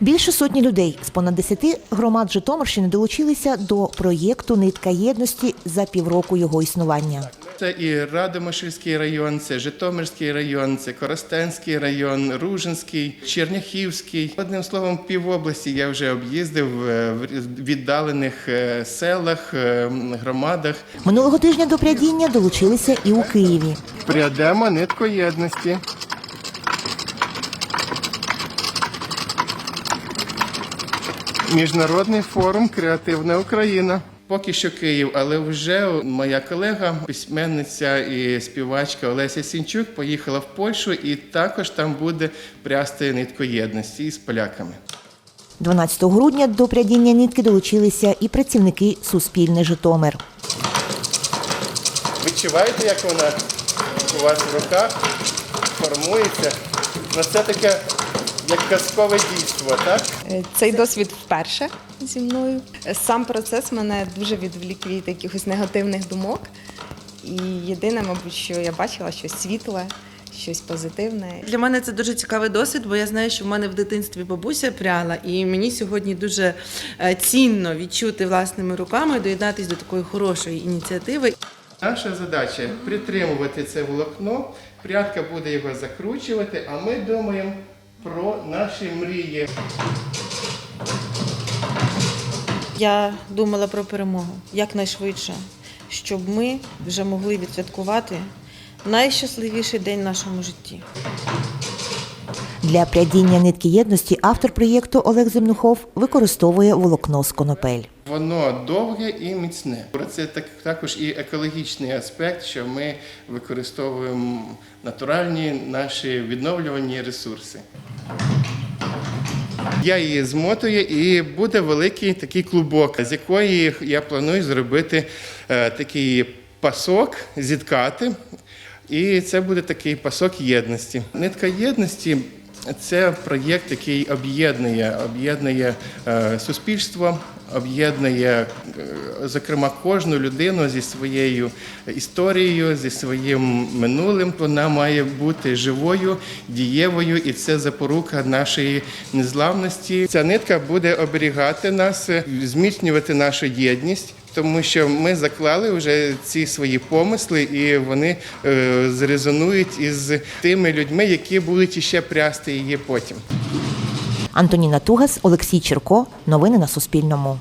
Більше сотні людей з понад 10 громад Житомирщини долучилися до проєкту Нитка єдності за півроку його існування. Це і Радомишльський район, це Житомирський район, це Коростенський район, Ружинський, Черняхівський. Одним словом, півобласті я вже об'їздив е, в віддалених е, селах, е, громадах. Минулого тижня до прядіння долучилися і у Києві. Прядемо нитку єдності. Міжнародний форум Креативна Україна. Поки що Київ, але вже моя колега, письменниця і співачка Олеся Сінчук поїхала в Польщу і також там буде прясти нитку єдності із поляками. 12 грудня до прядіння нитки долучилися і працівники Суспільне Житомир. Відчуваєте, як вона у вас в руках формується? Ну це таке як казкове дійство, так? Е, Цей досвід вперше зі мною. Сам процес мене дуже відвлік від якихось негативних думок. І єдине, мабуть, що я бачила щось світле, щось позитивне. Для мене це дуже цікавий досвід, бо я знаю, що в мене в дитинстві бабуся пряла, і мені сьогодні дуже е, цінно відчути власними руками, доєднатися до такої хорошої ініціативи. Наша задача притримувати це волокно, прядка буде його закручувати, а ми думаємо про наші мрії. Я думала про перемогу якнайшвидше, щоб ми вже могли відсвяткувати найщасливіший день в нашому житті. Для прядіння нитки єдності автор проєкту Олег Земнухов використовує волокно з конопель. Воно довге і міцне. Це так, також і екологічний аспект, що ми використовуємо натуральні наші відновлювані ресурси. Я її змотую і буде великий такий клубок, з якої я планую зробити е, такий пасок, зіткати. І це буде такий пасок єдності. Нитка єдності це проєкт, який об'єднує, об'єднує е, суспільство, об'єднує, е, зокрема, кожну людину зі своєю історією, зі своїм минулим. Вона має бути живою, дієвою, і це запорука нашої незламності. Ця нитка буде оберігати нас, е, зміцнювати нашу єдність. Тому що ми заклали вже ці свої помисли, і вони е, зрезонують із тими людьми, які будуть іще прясти її потім. Антоніна Тугас, Олексій Черко. Новини на Суспільному.